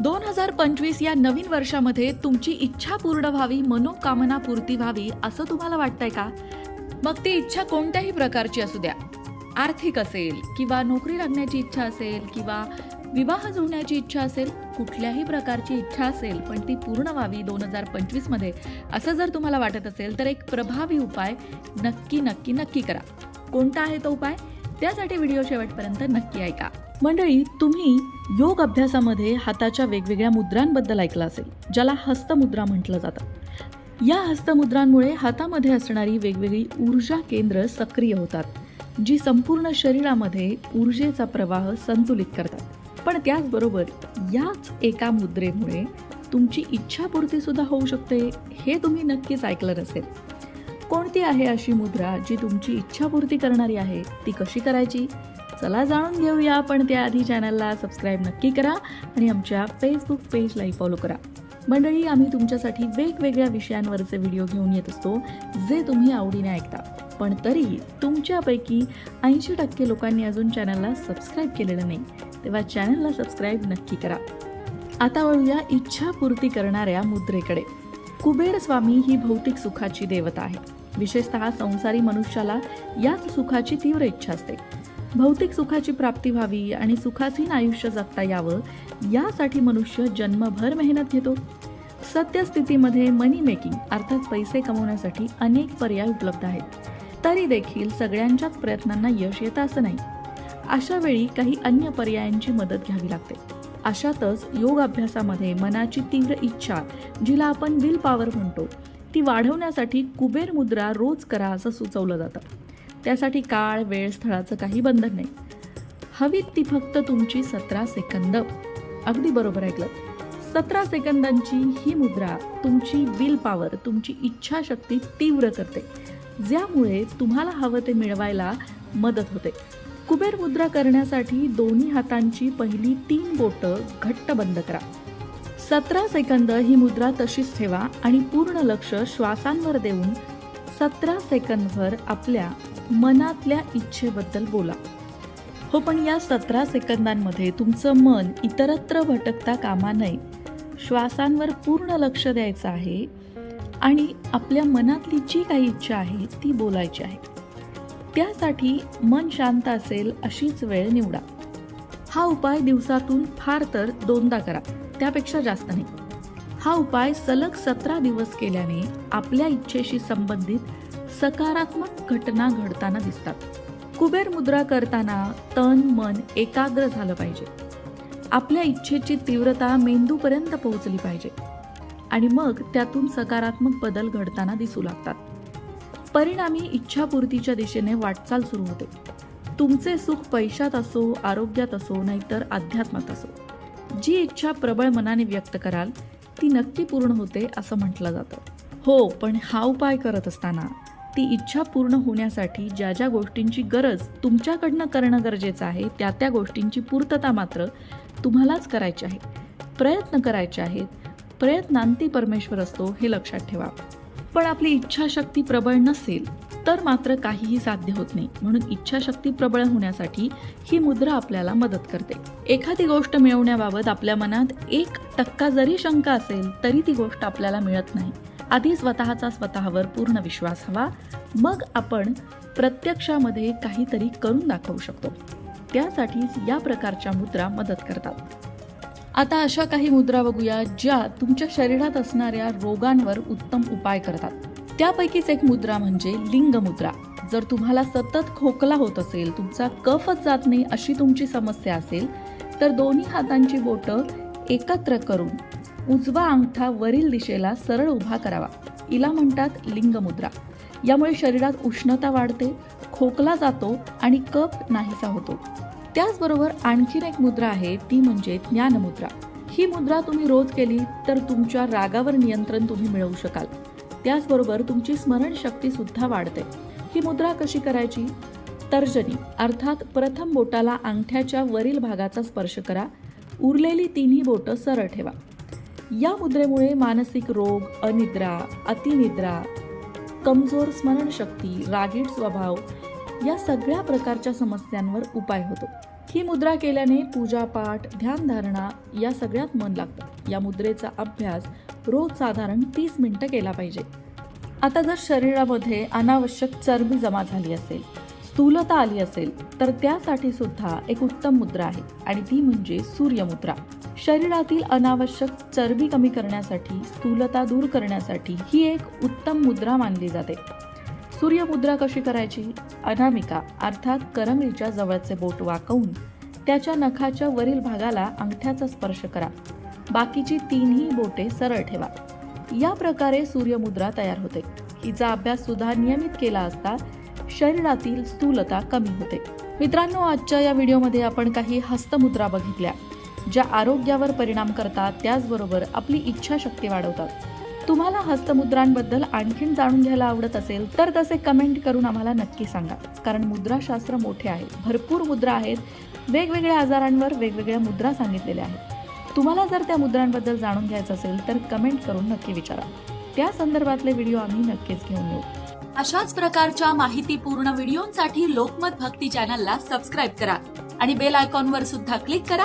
दोन हजार पंचवीस या नवीन वर्षामध्ये तुमची इच्छा पूर्ण व्हावी मनोकामना पूर्ती व्हावी असं तुम्हाला वाटतंय का? मग ती इच्छा कोणत्याही प्रकारची असू द्या. आर्थिक असेल किंवा नोकरी लागण्याची इच्छा असेल किंवा विवाह जुळण्याची इच्छा असेल कुठल्याही प्रकारची इच्छा असेल पण ती पूर्ण व्हावी दोन हजार पंचवीसमध्ये असं जर तुम्हाला वाटत असेल तर एक प्रभावी उपाय नक्की नक्की नक्की करा. कोणता आहे तो उपाय? त्यासाठी व्हिडिओ शेवटपर्यंत नक्की ऐका. मंडळी तुम्ही योग अभ्यासामध्ये हाताच्या वेगवेगळ्या मुद्रांबद्दल ऐकलं असेल ज्याला हस्तमुद्रा म्हटलं जातं. या हस्तमुद्रांमुळे हातामध्ये असणारी वेगवेगळी ऊर्जा केंद्र सक्रिय होतात जी संपूर्ण शरीरामध्ये ऊर्जेचा प्रवाह संतुलित करतात. पण त्याचबरोबर याच एका मुद्रेमुळे तुमची इच्छापूर्ती सुद्धा होऊ शकते हे तुम्ही नक्कीच ऐकलं नसेल. कोणती आहे अशी मुद्रा जी तुमची इच्छापूर्ती करणारी आहे ती कशी करायची? चला जाणून घेऊया. पण त्याआधी चॅनलला सबस्क्राईब नक्की करा आणि आमच्या फेसबुक पेजलाही फॉलो करा. मंडळी आम्ही तुमच्यासाठी वेगवेगळ्या विषयांवरचे व्हिडिओ घेऊन येत असतो जे तुम्ही आवडीने ऐकता. पण तरी तुमच्यापैकी ऐंशी टक्के लोकांनी अजून चॅनलला सबस्क्राईब केलेलं नाही. तेव्हा चॅनलला सबस्क्राईब नक्की करा. आता वळूया इच्छापूर्ती करणाऱ्या मुद्रेकडे. कुबेर स्वामी ही भौतिक सुखाची देवता आहे. विशेषतः संसारी मनुष्याला याच सुखाची तीव्र इच्छा असते. भौतिक सुखाची प्राप्ती व्हावी आणि सुखासीन आयुष्य जगता यावं यासाठी मनुष्य जन्मभर मेहनत घेतो. सत्यस्थितीमध्ये मनी मेकिंग अर्थात पैसे कमवण्यासाठी अनेक पर्याय उपलब्ध आहेत. तरी देखील सगळ्यांच्याच प्रयत्नांना यश येतं असं नाही. अशा वेळी काही अन्य पर्यायांची मदत घ्यावी लागते. अशातच योग अभ्यासामध्ये मनाची तीव्र इच्छा जिला आपण विल पॉवर म्हणतो ती वाढवण्यासाठी कुबेर मुद्रा रोज करा असं सुचवलं जातं. त्यासाठी काळ वेळ स्थळाचं काही बंधन नाही. हवीत ती फक्त तुमची सतरा सेकंद. अगदी बरोबर ऐकलं सतरा सेकंदांची ही मुद्रा तुमची विल पॉवर तुमची इच्छाशक्ती तीव्र करते. ज्यामुळे तुम्हाला हवं ते मिळवायला मदत होते. कुबेर मुद्रा करण्यासाठी दोन्ही हातांची पहिली तीन बोटं घट्ट बंद करा. सतरा सेकंद ही मुद्रा तशीच ठेवा आणि पूर्ण लक्ष श्वासांवर देऊन सतरा सेकंदभर आपल्या मनातल्या इच्छेबद्दल बोला. हो पण या सतरा सेकंदांमध्ये तुमचं मन इतरत्र भटकता कामा नये. श्वासांवर पूर्ण लक्ष द्यायचं आहे आणि आपल्या मनातली जी काही इच्छा आहे ती बोलायची आहे. त्यासाठी मन शांत असेल अशीच वेळ निवडा. हा उपाय दिवसातून फार तर दोनदा करा त्यापेक्षा जास्त नाही. हा उपाय सलग सतरा दिवस केल्याने आपल्या इच्छेशी संबंधित सकारात्मक घटना घडताना दिसतात. कुबेर मुद्रा करताना तन मन एकाग्र झालं पाहिजे. आपल्या इच्छेची तीव्रता मेंदूपर्यंत पोहोचली पाहिजे. आणि मग त्यातून सकारात्मक बदल घडताना दिसू लागतात. परिणामी इच्छापूर्तीच्या दिशेने वाटचाल सुरू होते. तुमचे सुख पैशात असो आरोग्यात असो नाहीतर अध्यात्मात असो. जी इच्छा प्रबळ मनाने व्यक्त कराल ती नक्की पूर्ण होते असं म्हटलं जातं. हो पण हा उपाय करत असताना ती इच्छा पूर्ण होण्यासाठी ज्या ज्या गोष्टींची गरज तुमच्याकडनं करणं गरजेचं आहे त्या त्या गोष्टींची पूर्तता मात्र तुम्हालाच करायची आहे. प्रयत्न करायचे आहेत. प्रयत्नांती परमेश्वर असतो हे लक्षात ठेवा. पण आपली इच्छाशक्ती प्रबळ नसेल तर मात्र काहीही साध्य होत नाही. म्हणून इच्छाशक्ती प्रबळ होण्यासाठी ही मुद्रा आपल्याला मदत करते. एखादी गोष्ट मिळवण्याबाबत आपल्या मनात एक टक्का जरी शंका असेल तरी ती गोष्ट आपल्याला मिळत नाही. आधी स्वतःचा स्वतःवर पूर्ण विश्वास हवा. मग आपण प्रत्यक्षामध्ये काहीतरी करून दाखवू शकतो. त्यासाठीच या प्रकारच्या मुद्रा मदत करतात. आता अशा काही मुद्रा बघूया ज्या तुमच्या शरीरात असणाऱ्या रोगांवर उत्तम उपाय करतात. त्यापैकीच एक मुद्रा म्हणजे लिंग मुद्रा. जर तुम्हाला सतत खोकला होत असेल तुमचा कफच जात नाही अशी तुमची समस्या असेल तर दोन्ही हातांची बोटं एकत्र करून उजवा अंगठा वरील दिशेला सरळ उभा करावा. इला म्हणतात लिंगमुद्रा. यामुळे शरीरात उष्णता वाढते खोकला जातो आणि कप नाहीसा होतो. त्याचबरोबर आणखीन एक मुद्रा आहे ती म्हणजे ज्ञानमुद्रा. ही मुद्रा तुम्ही रोज केली तर तुमच्या रागावर नियंत्रण तुम्ही मिळवू शकाल. त्याचबरोबर तुमची स्मरणशक्ती सुद्धा वाढते. ही मुद्रा कशी करायची? तर्जनी अर्थात प्रथम बोटाला अंगठ्याच्या वरील भागाचा स्पर्श करा. उरलेली तिन्ही बोटं सरळ ठेवा. या मुद्रेमुळे मानसिक रोग अनिद्रा अतिनिद्रा कमजोर स्मरणशक्ती रागीट स्वभाव या सगळ्या प्रकारच्या समस्यांवर उपाय होतो. ही मुद्रा केल्याने पूजापाठ ध्यानधारणा या सगळ्यात मन लागतं. या मुद्रेचा अभ्यास रोज साधारण तीस मिनटं केला पाहिजे. आता जर शरीरामध्ये अनावश्यक चरबी जमा झाली असेल स्थूलता आली असेल तर त्यासाठी सुद्धा एक उत्तम मुद्रा आहे आणि ती म्हणजे सूर्यमुद्रा. शरीरातील अनावश्यक चरबी कमी करण्यासाठी स्थूलता दूर करण्यासाठी ही एक उत्तम मुद्रा मानली जाते. सूर्यमुद्रा कशी करायची? अनामिका अर्थात करंगळीच्या जवळचे बोट वाकवून त्याच्या नखाच्या वरील भागाला अंगठ्याचा स्पर्श करा. बाकीची तीनही बोटे सरळ ठेवा. या प्रकारे सूर्यमुद्रा तयार होते. हिचा अभ्यास सुद्धा नियमित केला असता शरीरातील स्थूलता कमी होते. मित्रांनो आजच्या या व्हिडिओमध्ये आपण काही हस्तमुद्रा बघितल्या. ज्या आरोग्यावर परिणाम करतात त्याचबरोबर आपली इच्छाशक्ती वाढवतात. तुम्हाला हस्तमुद्रांबद्दल आणखीन जाणून घ्यायला आवडत असेल तर तसे कमेंट करून आम्हाला नक्की सांगा. कारण मुद्राशास्त्र मोठे आहे. भरपूर मुद्रा आहेत. वेगवेगळ्या आजारांवर वेगवेगळ्या मुद्रा सांगितलेल्या आहेत. तुम्हाला जर त्या मुद्रांबद्दल जाणून घ्यायचं असेल तर कमेंट करून नक्की विचारा. त्या संदर्भातले व्हिडिओ आम्ही नक्कीच घेऊन येऊ. अशाच प्रकारच्या माहितीपूर्ण व्हिडिओंसाठी लोकमत भक्ती चॅनलला सबस्क्राईब करा आणि बेल आयकॉनवर सुद्धा क्लिक करा.